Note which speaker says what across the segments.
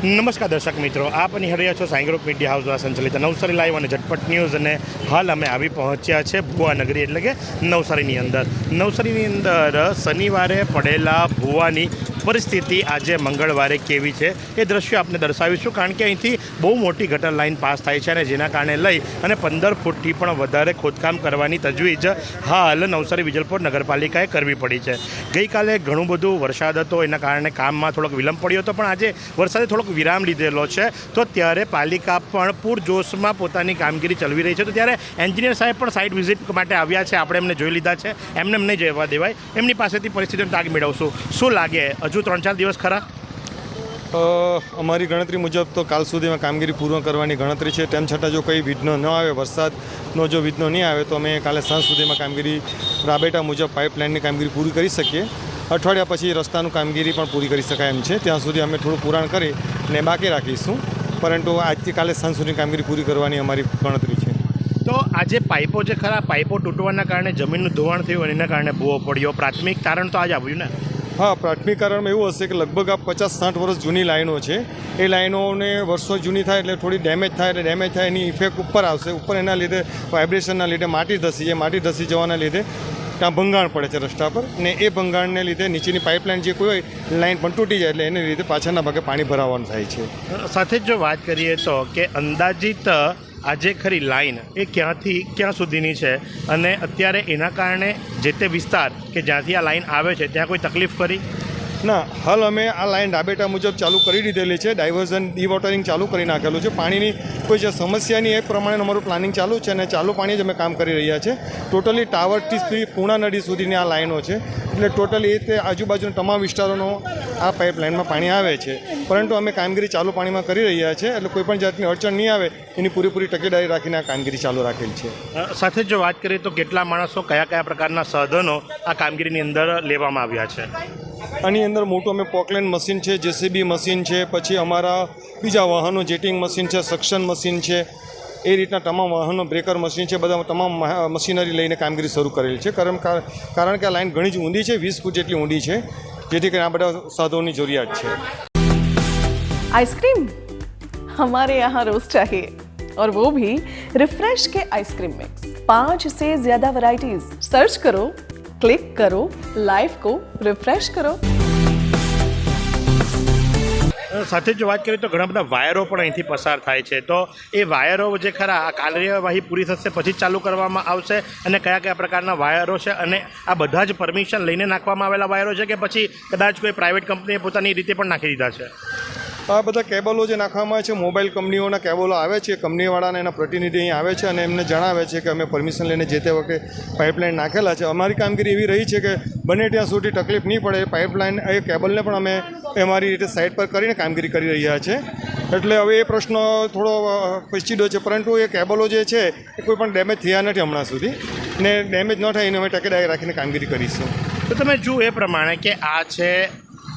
Speaker 1: નમસ્કાર દર્શક મિત્રો, આપ નિહાળી છો સાંઈગ્રુપ મીડિયા હાઉસ દ્વારા સંચાલિત નવસારી લાઈવ અને ઝટપટ ન્યૂઝ અને હાલ અમે આવી પહોંચ્યા છે ભુવા નગરી એટલે કે નવસારીની અંદર. નવસારીની અંદર શનિવારે પડેલા ભુવાની પરિસ્થિતિ આજે મંગળવારે કેવી છે એ દ્રશ્ય આપને દર્શાવીશું કારણ કે અહીંથી બહુ મોટી ગટર લાઇન પાસ થાય છે અને જેના કારણે લઈ અને પંદર ફૂટથી પણ વધારે ખોદકામ કરવાની તજવીજ હાલ નવસારી વિજલપોર નગરપાલિકાએ કરવી પડી છે. ગઈકાલે ઘણું બધું વરસાદ હતો, એના કારણે કામમાં થોડોક વિલંબ પડ્યો હતો, પણ આજે વરસાદે થોડોક વિરામ લીધેલો છે, તો ત્યારે પાલિકા પણ પૂરજોશમાં પોતાની કામગીરી ચલાવી રહી છે. તો ત્યારે એન્જિનિયર સાહેબ પણ સાઇટ વિઝિટ માટે આવ્યા છે, આપણે એમને જોઈ લીધા છે. એમને એમ નહીં જવા દેવાય. એમની પાસેથી પરિસ્થિતિનો તાગ મેળવશું. શું લાગે? હજુ ત્રણ ચાર દિવસ ખરા?
Speaker 2: અમારી ગણતરી મુજબ તો કાલ સુધીમાં કામગીરી પૂર્ણ કરવાની ગણતરી છે. તેમ છતાં જો કંઈ વિઘ્ન ન આવે, વરસાદનો જો વિઘ્ન નહીં આવે, તો અમે કાલે સાંજ સુધીમાં કામગીરી રાબેટા મુજબ પાઇપલાઇનની કામગીરી પૂરી કરી શકીએ. અઠવાડિયા પછી રસ્તાનું કામગીરી પણ પૂરી કરી શકાય એમ છે. ત્યાં સુધી અમે થોડું પુરાણ કરી ને બાકી રાખીશું. પરંતુ આજથી કાલે સાંજ સુધી કામગીરી પૂરી કરવાની અમારી ગણતરી છે.
Speaker 1: તો આજે પાઇપો જે ખરા પાઇપો તૂટવાના કારણે જમીનનું ધોવાણ થયું અને એના કારણે ભૂવો પડ્યો. પ્રાથમિક કારણ તો આજ આવ્યું ને?
Speaker 2: હા પ્રાથમિક કારણમાં એવું હશે કે લગભગ આ પચાસ સાઠ વર્ષ જૂની લાઈનો છે. એ લાઈનોને વર્ષો જૂની થાય એટલે થોડી ડેમેજ થાય એટલે ડેમેજ થાય એની ઇફેક્ટ ઉપર આવશે. ઉપર એના લીધે વાઇબ્રેશનના લીધે માટી ધસી જાય માટી ધસી જવાના લીધે ત્યાં ભંગાણ પડે છે રસ્તા પર ને એ ભંગાણને લીધે નીચેની પાઇપલાઇન જે કોઈ હોય લાઈન પણ તૂટી જાય એટલે એને લીધે પાછળના ભાગે પાણી ભરાવાનું થાય છે.
Speaker 1: સાથે જ જો વાત કરીએ તો કે અંદાજિત આજે ખરી લાઇન એ ક્યાંથી, ક્યાં સુધીની છે? અને અત્યારે એના કારણે જે તે વિસ્તાર કે જ્યાંથી આ લાઇન આવે છે, ત્યાં કોઈ તકલીફ કરી
Speaker 2: ના, હાલ અમે આ લાઇન રાબેટા મુજબ ચાલુ કરી દીધેલી છે. ડાયવર્ઝન ડીવોટરિંગ ચાલુ કરી નાખેલું છે. પાણીની કોઈ જે સમસ્યાની એ પ્રમાણે અમારું પ્લાનિંગ ચાલુ છે અને ચાલુ પાણી જ અમે કામ કરી રહ્યા છે. ટોટલી ટાવરથી પૂર્ણા નદી સુધીની આ લાઈનો છે. એટલે ટોટલી એ તે આજુબાજુના તમામ વિસ્તારોનો આ પાઇપલાઇનમાં પાણી આવે છે. પરંતુ અમે કામગીરી ચાલુ પાણીમાં કરી રહ્યા છે. એટલે કોઈ પણ જાતની અડચણ નહીં આવે. એની પૂરેપૂરી તકેદારી રાખીને આ કામગીરી ચાલુ રાખેલ છે.
Speaker 1: સાથે જો વાત કરીએ તો કેટલા માણસો કયા કયા પ્રકારના સાધનો આ કામગીરીની અંદર લેવામાં આવ્યા છે?
Speaker 2: આની અંદર મોટું અમે પોકલેન મશીન છે જેસીબી મશીન છે પછી અમારા બીજા વાહનો જેટિંગ મશીન છે સક્શન મશીન છે એ રીતના તમામ વાહનો બ્રેકર મશીન છે બધા તમામ મહા- મશીનરી લઈને કામગીરી શરૂ કરેલી છે કારણ કાર- કારણ કે આ લાઈન ઘણી જ ઊંડી છે વીસ ફૂટ જેટલી ઊંડી છે જેથી કરીને આ બધા સાધનોની જરૂરિયાત છે
Speaker 3: आइसक्रीम हमारे यहाँ रोज चाहिए और वो भी रिफ्रेश के आइसक्रीम मिक्स पांच से ज्यादा वैरायटीज सर्च करो क्लिक करो लाइफ को रिफ्रेश करो
Speaker 1: અ, સાથે જ જો વાત કરીએ તો ઘણા બધા વાયરો પણ અહીંથી પસાર થાય છે તો એ વાયરો જે ખરા આ કાર્યવાહી પૂરી થશે પછી જ ચાલુ કરવામાં આવશે અને કયા કયા પ્રકારના વાયરો છે અને આ બધા જ પરમિશન લઈને નાખવામાં આવેલા વાયરો છે કે પછી કદાચ કોઈ પ્રાઇવેટ કંપનીએ પોતાની રીતે પણ નાખી દીધા છે
Speaker 2: આ બધા કેબલો જે નાખવામાં આવે છે મોબાઈલ કંપનીઓના કેબલો આવે છે કંપનીવાળાને એના પ્રતિનિધિ અહીં આવે છે અને એમને જણાવે છે કે અમે પરમિશન લઈને જે તે વખતે પાઇપલાઇન નાખેલા છે. અમારી કામગીરી એવી રહી છે કે બને ત્યાં સુધી તકલીફ નહીં પડે પાઇપલાઇન એ કેબલને પણ અમે અમારી રીતે સાઇડ પર કરીને કામગીરી કરી રહ્યા છે. એટલે હવે એ પ્રશ્ન થોડો અ, છે પરંતુ એ કેબલો જે છે એ કોઈ પણ ડેમેજ થયા નથી હમણાં સુધી ને ડેમેજ ન થાય એને અમે ટકેદારી રાખીને કામગીરી કરીશું.
Speaker 1: તો તમે જુઓ એ પ્રમાણે કે આ છે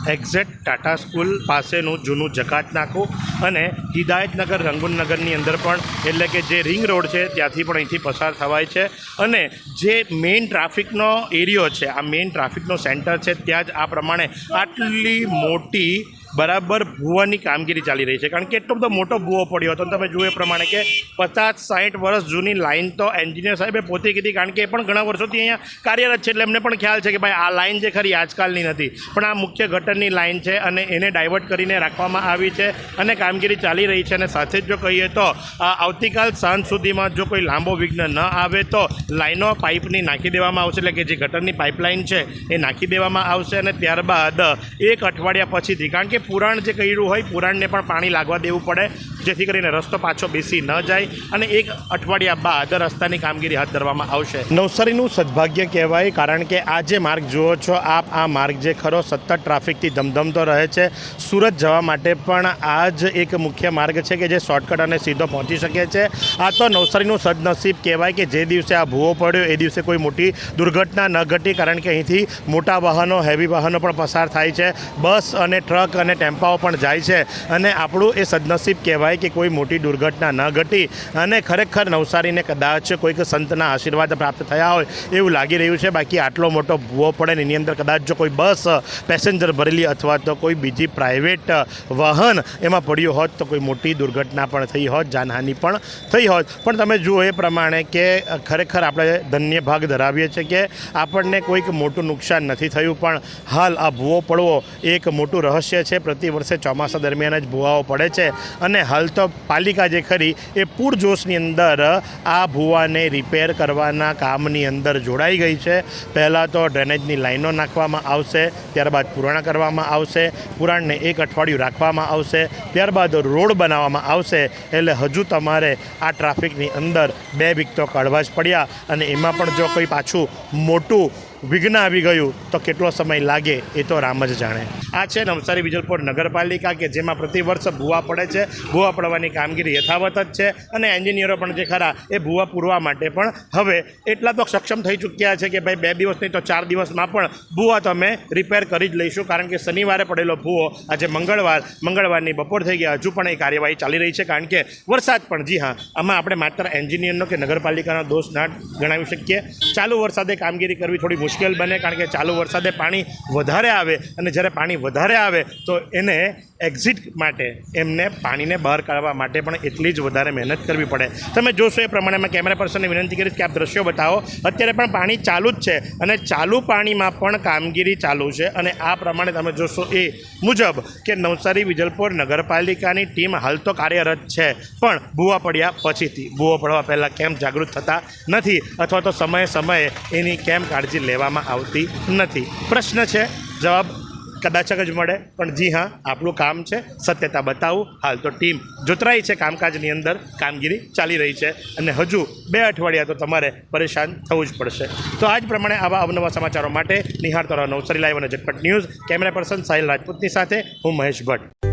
Speaker 1: એક્ઝેક્ટ ટાટા સ્કૂલ પાસેનું જૂનું જકાત નાકું અને હિદાયતનગર રંગુનનગરની અંદર પણ, એટલે કે જે રિંગ રોડ છે ત્યાંથી પણ અહીંથી પસાર થવાય છે. અને જે મેઇન ટ્રાફિકનો એરિયો છે, આ મેઇન ટ્રાફિકનો સેન્ટર છે, ત્યાં જ આ પ્રમાણે આટલી મોટી બરાબર ભૂવાની કામગીરી ચાલી રહી છે. કારણ કે એટલો બધો મોટો ભૂવો પડ્યો હતો. તમે જુઓ એ પ્રમાણે કે પચાસ સાઠ વર્ષ જૂની લાઇન તો એન્જિનિયર સાહેબે પોતે કીધી. કારણ કે એ પણ ઘણા વર્ષોથી અહીંયા કાર્યરત છે એટલે એમને પણ ખ્યાલ છે કે ભાઈ આ લાઈન જે ખરી આજકાલની નથી. પણ આ મુખ્ય ગટરની લાઇન છે અને એને ડાયવર્ટ કરીને રાખવામાં આવી છે અને કામગીરી ચાલી રહી છે. અને સાથે જ જો કહીએ તો આવતીકાલ સાંજ સુધીમાં જો કોઈ લાંબો વિઘ્ન ન આવે તો લાઇનો પાઇપની નાખી દેવામાં આવશે. એટલે કે જે ગટરની પાઇપલાઇન છે એ નાખી દેવામાં આવશે. અને ત્યારબાદ એક અઠવાડિયા પછીથી, કારણ કે પુરાણ જે કર્યું હોય, પુરાણને પણ પાણી લાગવા દેવું પડે, જેથી કરીને રસ્તો પાછો બેસી ન જાય અને એક અઠવાડિયા બાદ રસ્તાની કામગીરી હાથ ધરવામાં આવશે. નવસારીનું સદભાગ્ય કહેવાય કારણ કે આ જે માર્ગ જુઓ છો, આપ આ માર્ગ જે ખરો, સતત ટ્રાફિકથી ધમધમતો રહે છે. સુરત જવા માટે પણ આ જ એક મુખ્ય માર્ગ છે કે જે શોર્ટકટ અને સીધો પહોંચી શકે છે. આ તો નવસારીનું સદનસીબ કહેવાય કે જે દિવસે આ ભૂવો પડ્યો, એ દિવસે કોઈ મોટી દુર્ઘટના ન ઘટી, કારણ કે અહીંથી મોટા વાહનો હેવી વાહનો પણ પસાર થાય છે. બસ અને ટ્રક અને અને ટેમ્પાઓ પણ જાય છે અને આપણું એ સદનસીબ કહેવાય કે કોઈ મોટી દુર્ઘટના ન ઘટી અને ખરેખર નવસારીને કદાચ કોઈક સંતના આશીર્વાદ પ્રાપ્ત થયા હોય એવું લાગી રહ્યું છે. બાકી આટલો મોટો ભૂવો પડે ને એની અંદર કદાચ જો કોઈ બસ, પેસેન્જર ભરેલી અથવા તો કોઈ બીજી પ્રાઇવેટ વાહન એમાં પડ્યું હોત તો કોઈ મોટી દુર્ઘટના પણ થઈ હોત, જાનહાનિ પણ થઈ હોત. પણ તમે જુઓ એ પ્રમાણે કે ખરેખર આપણે ધન્ય ભાગ ધરાવીએ છીએ કે આપણને કોઈક મોટું નુકસાન નથી થયું, પણ હાલ આ ભૂવો પડવો એક મોટું રહસ્ય છે. પ્રતિ વર્ષે ચોમાસા દરમિયાન જ ભૂવાઓ પડે છે અને હાલ તો પાલિકા જે ખરી એ પૂરજોશની અંદર આ ભૂવાને રિપેર કરવાના કામની અંદર જોડાઈ ગઈ છે. પહેલાં તો ડ્રેનેજની લાઈનો નાખવામાં આવશે, ત્યારબાદ પુરાણ કરવામાં આવશે, પુરાણને એક અઠવાડિયું રાખવામાં આવશે, ત્યારબાદ રોડ બનાવવામાં આવશે. એટલે હજુ તમારે આ ટ્રાફિકની અંદર બે વીક તો કાઢવા જ પડ્યા અને એમાં પણ જો કોઈ પાછું મોટું વિઘ્ન આવી ગયું, તો કેટલો સમય લાગે એ તો રામ જ જાણે. આ છે નવસારી વિજલપોર નગરપાલિકા કે જેમાં પ્રતિવર્ષ ભૂવા પડે છે. ભૂવા પડવાની કામગીરી યથાવત જ છે અને એન્જિનિયરો પણ જે ખરા એ ભૂવા પૂરવા માટે પણ હવે એટલા તો સક્ષમ થઈ ચૂક્યા છે કે ભાઈ બે દિવસ નહીં તો ચાર દિવસમાં પણ ભૂવા તો અમે રિપેર કરી જ લઈશું. કારણ કે શનિવારે પડેલો ભૂવો આજે મંગળવાર, મંગળવારની બપોર થઈ ગયા હજુ પણ એ કાર્યવાહી ચાલી રહી છે કારણ કે વરસાદ પણ, જી હા, આમાં આપણે માત્ર એન્જિનિયરનો કે નગરપાલિકાનો દોષ ના ગણાવી શકીએ. ચાલુ વરસાદે કામગીરી કરવી થોડી મુશ્કેલ બને કારણ કે ચાલુ વરસાદે પાણી વધારે આવે અને જ્યારે પાણી વધારે આવે તો એને એક્ઝિટ માટે એમને પાણીને બહાર કાઢવા માટે પણ એટલી જ વધારે મહેનત કરવી પડે. તમે જોશો એ પ્રમાણે મેં કેમેરા પર્સનને વિનંતી કરીશ કે આપ દ્રશ્યો બતાવો. અત્યારે પણ પાણી ચાલુ જ છે અને ચાલુ પાણીમાં પણ કામગીરી ચાલુ છે અને આ પ્રમાણે તમે જોશો એ મુજબ કે નવસારી વિજલપુર નગરપાલિકાની ટીમ હાલ તો કાર્યરત છે, પણ ભૂવા પડ્યા પછીથી. ભૂવો પડવા પહેલાં કેમ જાગૃત થતા નથી અથવા તો સમયે સમયે એની કેમ કાળજી લેવામાં આવતી નથી? પ્રશ્ન છે, જવાબ કદાચ જ મળે. પણ જી હા, આપણું કામ છે સત્યતા બતાવવું. હાલ તો ટીમ જોતરાઈ છે કામકાજની અંદર. કામગીરી ચાલી રહી છે. અને હજુ બે અઠવાડિયા તો તમારે પરેશાન થવું જ પડશે. તો આ જ પ્રમાણે આવા અવનવા સમાચારો માટે નિહાળતો રહો નવસારી લાઈવ અને Jhatpat news. Camera person Sahil રાજપૂતની સાથે હું મહેશ ભટ્ટ.